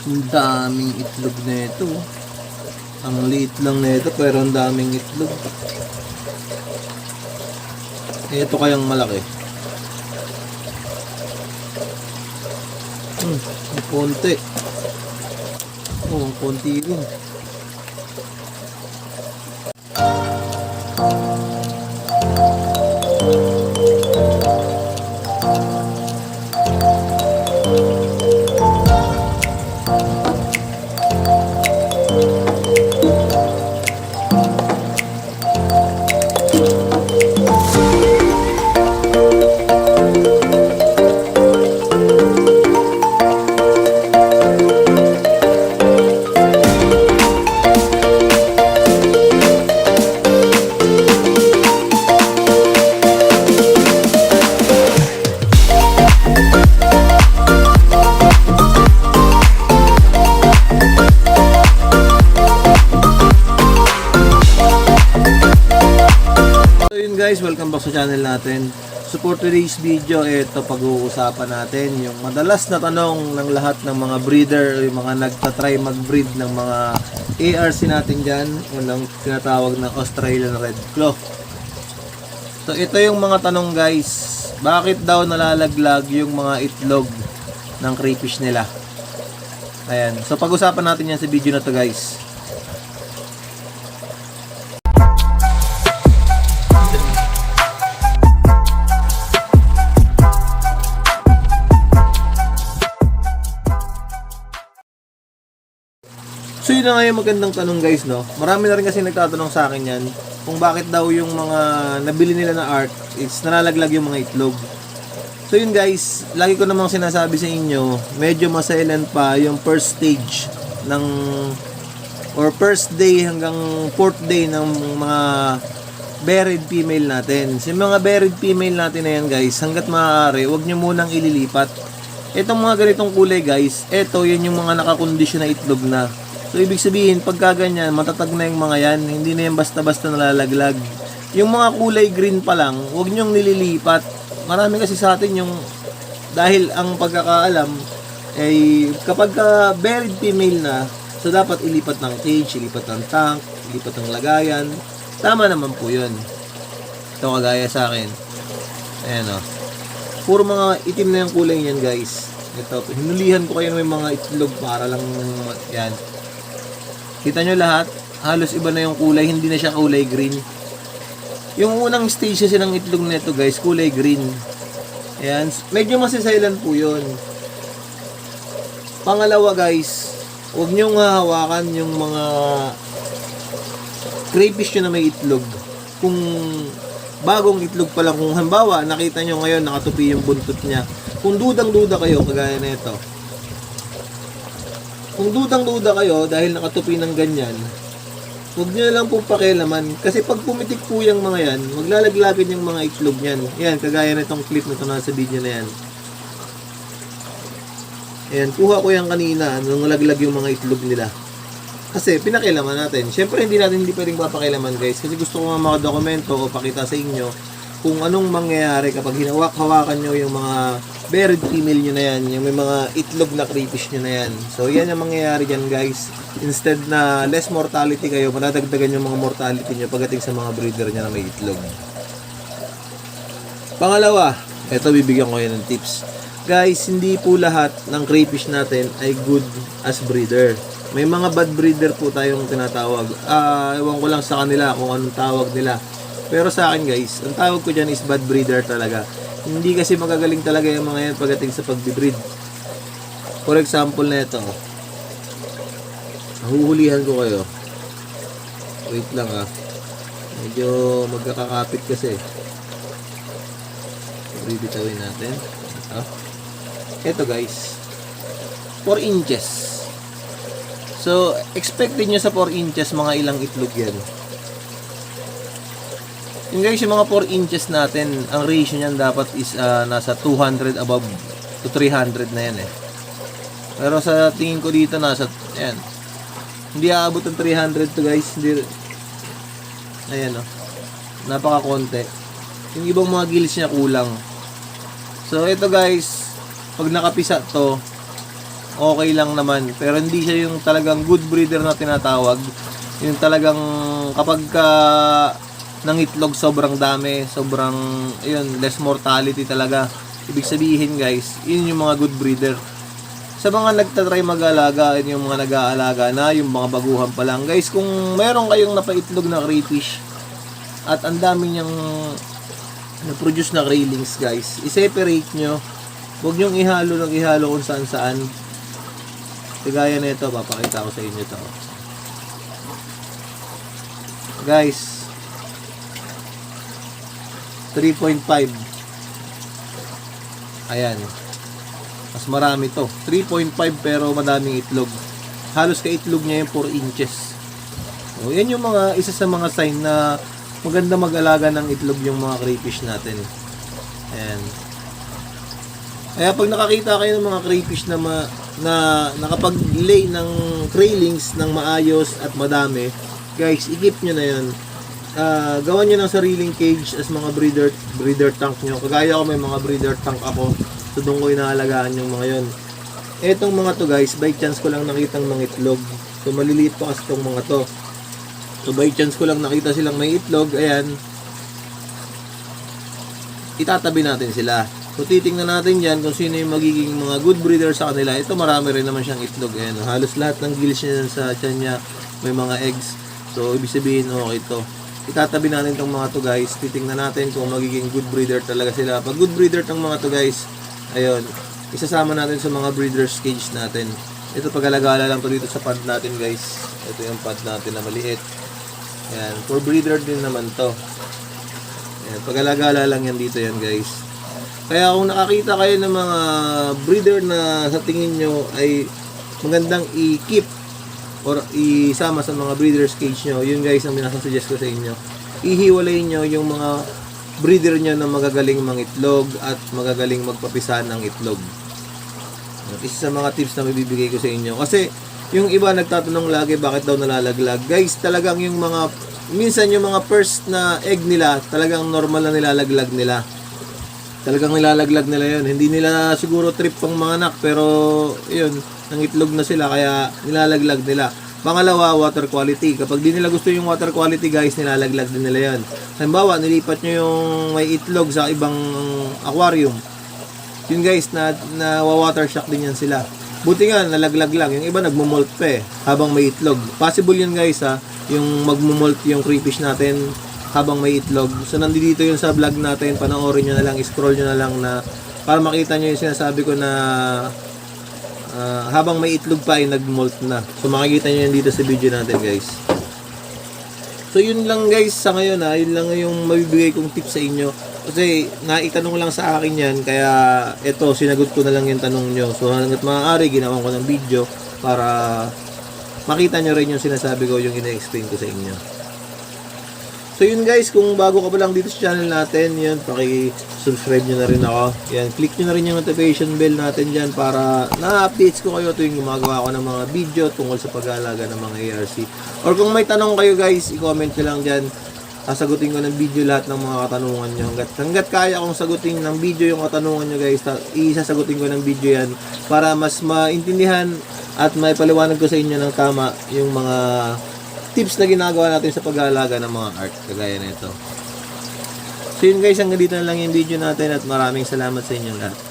Ang daming itlog na ito. Ang liit lang na ito pero ang daming itlog. Ito kayang malaki. Hmm, konti. Oh, konti rin. Channel natin. So for today's video, ito pag-uusapan natin yung madalas na tanong ng lahat ng mga breeder, yung mga nagtatry mag-breed ng mga ARC natin dyan, yung tinatawag na Australian Red Claw. So ito yung mga tanong guys, bakit daw nalalaglag yung mga itlog ng crayfish nila? Ayan, so pag-usapan natin yan sa video na to guys. Yun na nga yung magandang tanong guys, no? Marami na rin kasi nagtatanong sa akin yan kung bakit daw yung mga nabili nila na art is nalalaglag yung mga itlog. So yun guys, lagi ko namang sinasabi sa inyo, medyo masailan pa yung first stage ng or first day hanggang fourth day ng mga buried female natin. Sa mga buried female natin na yan guys, hanggat maaari, huwag nyo munang ililipat. Itong mga ganitong kulay guys, ito yun yung mga nakakondisyon na itlog na. So ibig sabihin, pagka ganyan, matatag na yung mga yan, hindi na yan basta-basta nalalaglag. Yung mga kulay green pa lang, huwag nyong nililipat. Marami kasi sa atin yung, dahil ang pagkakaalam, ay kapag ka buried female na, so dapat ilipat ng cage, ilipat ng tank, ilipat ng lagayan. Tama naman po yun. Ito kagaya sa akin. Ayan o. Puro mga itim na yung kulay niyan guys. Ito, hinulihan ko kayo ng mga itlog para lang yan. Kita nyo lahat, halos iba na yung kulay, hindi na siya kulay green. Yung unang stage kasi ng itlog nito guys, kulay green. Ayan, medyo masisailan po yun. Pangalawa guys, huwag nyo hawakan yung mga crayfish nyo na may itlog. Kung bagong itlog pa lang, kung halimbawa, nakita nyo ngayon nakatupi yung buntot niya. Kung dudang-duda kayo, kagaya na ito, kung dudang-duda kayo dahil nakatupi ng ganyan, huwag nyo lang pong pakialaman. Kasi pag pumitik po yung mga yan, maglalaglagan yung mga itlog niyan. Yan, kagaya na itong clip na ito nasa video na yan. Ayan, kuha ko yan kanina nung laglag yung mga itlog nila. Kasi pinakilaman natin. Siyempre hindi natin hindi pwedeng papakilaman guys. Kasi gusto ko nga makadokumento o pakita sa inyo kung anong mangyayari kapag hinawak-hawakan nyo yung mga buried female nyo na yan. Yung may mga itlog na crayfish nyo na yan. So yan yung mangyayari dyan guys. Instead na less mortality kayo, madadagdagan yung mga mortality nyo pagdating sa mga breeder nyo na may itlog. Pangalawa, eto bibigyan ko kayo ng tips. Guys, hindi po lahat ng crayfish natin ay good as breeder. May mga bad breeder po tayong tinatawag. Ah, ewan ko lang sa kanila kung anong tawag nila. Pero sa akin guys, ang tawag ko dyan is bad breeder talaga. Hindi kasi magagaling talaga yung mga yan pagdating sa pagbibreed. For example na ito. Nahuhulihan ko kayo. Wait lang ah. Medyo magkakakapit kasi. Bibitawin natin. Ito. Ito guys. 4 inches. So, expected nyo sa 4 inches mga ilang itlog yan. Yung guys, yung mga 4 inches natin, ang ratio niyan dapat is ah, nasa 200 above to 300 na yan eh. Pero sa tingin ko dito nasa, ayan. Hindi aabot ng 300 to guys. Hindi, ayan oh. Napaka konti. Yung ibang mga gills niya kulang. So, ito guys, pag nakapisa to, okay lang naman. Pero hindi siya yung talagang good breeder na tinatawag. Yung talagang kapag ka ng itlog sobrang dami, sobrang ayun, less mortality talaga. Ibig sabihin guys, yun yung mga good breeder. Sa mga nagtatry mag-alaga, yun yung mga nag-aalaga na, yung mga baguhan pa lang. Guys, kung meron kayong napaitlog na crayfish at ang dami niyang na-produce na railings guys, i-separate nyo. Huwag nyong ihalo ng ihalo kung saan saan. Kagaya na ito, papakita ko sa inyo to. Guys, 3.5. Ayan. Mas marami to. 3.5 pero madaming itlog. Halos ka itlog niya yung 4 inches. O, yan yung mga isa sa mga sign na maganda mag-alaga ng itlog yung mga crayfish natin. Ayan. Kaya pag nakakita kayo ng mga crayfish na ma, na nakapag-lay ng craylings ng maayos at madami, guys, i-keep nyo na yan. Ah, gawan nyo ng sariling cage as mga breeder breeder tank nyo. Kagaya ko may mga breeder tank ako. So doon ko inaalagaan yung mga yon. Etong mga to guys, by chance ko lang nakitang mga itlog. So maliliit pa kasi tong mga to. So by chance ko lang nakita silang may itlog, ayan. Itatabi natin sila. So titingnan natin diyan kung sino yung magiging mga good breeder sa kanila. Ito marami rin naman siyang itlog. Ayan, halos lahat ng gills niya sa tiyan niya may mga eggs. So ibig sabihin okay to. Itatabi natin tong mga to guys. Titingnan natin kung magiging good breeder talaga sila. Pag good breeder tong mga to guys, ayun, isasama natin sa mga breeder's cage natin. Ito pag-alagala lang to dito sa pad natin guys. Ito yung pad natin na maliit. Ayan, for breeder din naman to. Ayan, pag-alagala lang yan dito yan guys. Kaya kung nakakita kayo ng mga breeder na sa tingin nyo ay magandang i-keep or isama sa mga breeder's cage nyo, yun guys ang minasasuggest ko sa inyo. Ihiwalay nyo yung mga breeder nyo na magagaling mangitlog at magagaling magpapisa ng itlog. Isa sa mga tips na mabibigay ko sa inyo. Kasi yung iba nagtatanong lagi bakit daw nalalaglag. Guys, talagang yung mga minsan yung mga first na egg nila, talagang normal na nilalaglag nila. Talagang nilalaglag nila yun. Hindi nila siguro trip pang mga anak pero yun, nangitlog na sila kaya nilalaglag nila. Pangalawa, water quality. Kapag di nila gusto yung water quality guys, nilalaglag din nila yan. Halimbawa, nilipat nyo yung may itlog sa ibang aquarium. Yun guys, na, na water shock din yan sila. Buti nga, nalaglag lang. Yung iba nagmumolt pa eh, habang may itlog. Possible yun guys ha, yung magmumolt yung crayfish natin habang may itlog. So nandito yun sa vlog natin, panoorin nyo na lang, scroll nyo na lang na para makita nyo yung sinasabi ko na ah, habang may itlog pa ay nagmolt na. So makikita nyo yan dito sa video natin guys. So yun lang guys sa ngayon ha, yun lang yung mabibigay kong tips sa inyo. Kasi naitanong lang sa akin yan, kaya eto sinagot ko na lang yung tanong nyo. So hanggat maaari, ginawan ko ng video para makita nyo rin yung sinasabi ko, yung ina-explain ko sa inyo. So yun guys, kung bago ka pa lang dito sa channel natin, yun, paki-subscribe nyo na rin ako. Yan, click nyo na rin yung notification bell natin dyan para na-updates ko kayo tuwing gumagawa ko ng mga video tungkol sa pag-aalaga ng mga ARC. Or kung may tanong kayo guys, i-comment nyo lang dyan. Sasagutin ko ng video lahat ng mga katanungan nyo. Hanggat, hanggat kaya kong sagutin ng video yung katanungan nyo guys, isasagutin ko ng video yan para mas maintindihan at may paliwanag ko sa inyo ng tama yung mga tips na ginagawa natin sa pag-aalaga ng mga art kagaya nito. So yun guys, hanggang dito na lang yung video natin at maraming salamat sa inyong lahat.